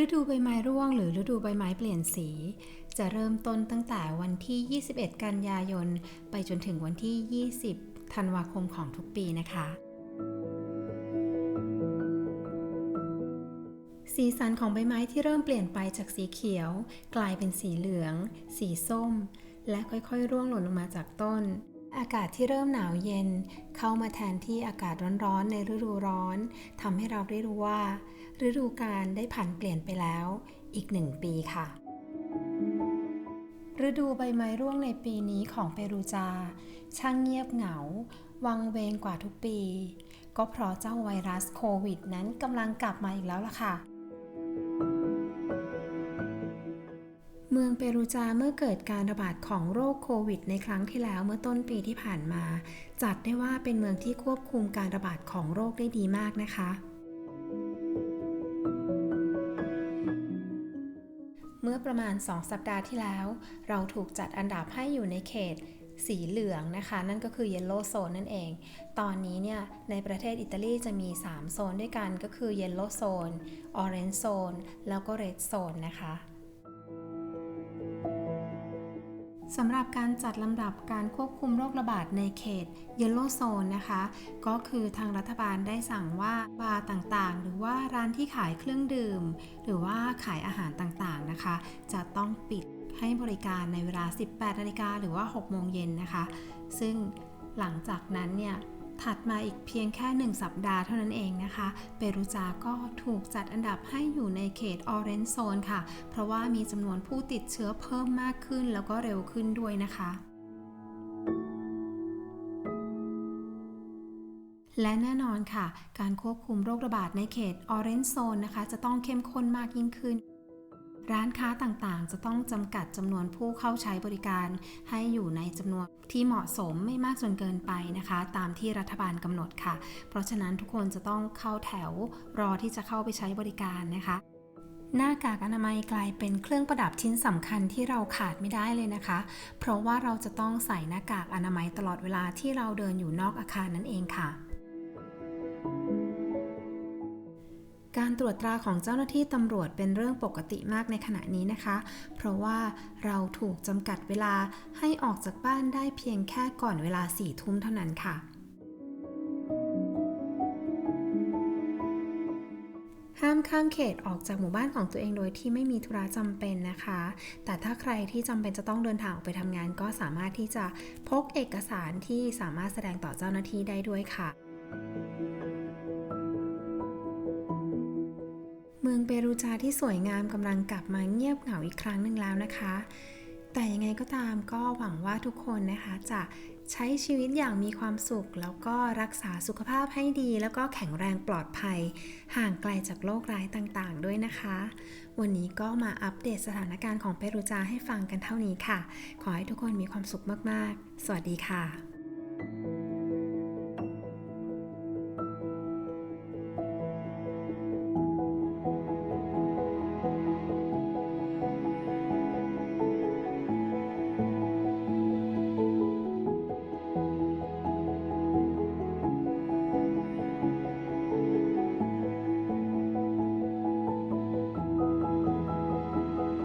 ฤดูใบไม้ร่วงหรือฤดูใบไม้เปลี่ยนสี จะเริ่มต้นตั้งแต่วันที่ 21 กันยายน ไปจนถึงวันที่ 20 ธันวาคมของทุกปีนะคะ สีสันของใบไม้ที่เริ่มเปลี่ยนไปจากสีเขียว กลายเป็นสีเหลือง สีส้ม และค่อยๆ ร่วงหล่นลงมาจากต้น อากาศที่เริ่มหนาวเย็น เข้ามาแทนที่อากาศร้อนๆในฤดูร้อนทำให้เราได้รู้ว่า ฤดูกาลได้ผ่านเปลี่ยนไปแล้ว อีกหนึ่งปีค่ะ ฤดูใบไม้ร่วงในปีนี้ของเปรูจา ช่างเงียบเหงา วังเวงกว่าทุกปี ก็เพราะเจ้าไวรัสโควิดนั้นกำลังกลับมาอีกแล้วล่ะค่ะ เมืองเปรูจาเมื่อเกิดการระบาดของโรคโควิด ในครั้งที่แล้วเมื่อต้นปีที่ผ่านมา จัดได้ว่าเป็นเมืองที่ควบคุมการระบาดของโรคได้ดีมากนะคะ เมื่อประมาณ 2 สัปดาห์ที่แล้ว เราถูกจัดอันดับให้อยู่ในเขตสีเหลืองนะคะ นั่นก็คือ Yellow Zone นั่นเอง ตอนนี้เนี่ย ในประเทศอิตาลีจะมี 3 โซนด้วยกันก็คือ Yellow Zone Orange Zone แล้วก็ Red Zone นะคะ สำหรับการจัดลำดับการควบคุมโรคระบาดในเขต Yellow Zone นะคะ ก็คือทางรัฐบาลได้สั่งว่าบาร์ต่างๆ หรือว่าร้านที่ขายเครื่องดื่ม หรือว่าขายอาหารต่างๆนะคะ จะต้องปิดให้บริการในเวลา 18นาฬิกาหรือว่า 6 โมงเย็นนะคะ ซึ่งหลังจากนั้นเนี่ย ถัดมาอีกเพียงแค่ 1 สัปดาห์เท่านั้นเองนะคะ เปรูจาก็ถูกจัดอันดับให้อยู่ในเขต Orange Zone ค่ะ เพราะว่ามีจำนวนผู้ติดเชื้อเพิ่มมากขึ้นแล้วก็เร็วขึ้นด้วยนะคะและแน่นอนค่ะ การควบคุมโรคระบาดในเขต Orange Zone นะคะ จะต้องเข้มข้นมากยิ่งขึ้น ร้านค้าต่างๆ จะต้องจำกัดจำนวนผู้เข้าใช้บริการ ให้อยู่ในจำนวนที่เหมาะสมไม่มากจนเกินไปนะคะ ตามที่รัฐบาลกำหนดค่ะ เพราะฉะนั้นทุกคนจะต้องเข้าแถวรอที่จะเข้าไปใช้บริการนะคะหน้ากากอนามัยกลายเป็นเครื่องประดับชิ้นสำคัญที่เราขาดไม่ได้เลยนะคะ เพราะว่าเราจะต้องใส่หน้ากากอนามัยตลอดเวลาที่เราเดินอยู่นอกอาคารนั่นเองค่ะ การตรวจตราของเจ้าหน้าที่ตำรวจเป็นเรื่องปกติมากในขณะนี้นะคะ เพราะว่าเราถูกจำกัดเวลาให้ออกจากบ้านได้เพียงแค่ก่อนเวลาสี่ทุ่มเท่านั้นค่ะห้ามข้ามเขตออกจากหมู่บ้านของตัวเองโดยที่ไม่มีธุระจำเป็นนะคะ แต่ถ้าใครที่จำเป็นจะต้องเดินทางออกไปทำงาน ก็สามารถที่จะพกเอกสารที่สามารถแสดงต่อเจ้าหน้าที่ได้ด้วยค่ะ เมืองเปรูจาที่สวยงามกำลังกลับมาเงียบเหงาอีกครั้งหนึ่งแล้วนะคะ แต่ยังไงก็ตามก็หวังว่าทุกคนนะคะจะใช้ชีวิตอย่างมีความสุข แล้วก็รักษาสุขภาพให้ดี แล้วก็แข็งแรงปลอดภัย ห่างไกลจากโรคร้ายต่างๆ ด้วยนะคะ วันนี้ก็มาอัปเดตสถานการณ์ของเปรูจาให้ฟังกันเท่านี้ค่ะ ขอให้ทุกคนมีความสุขมากๆ สวัสดีค่ะ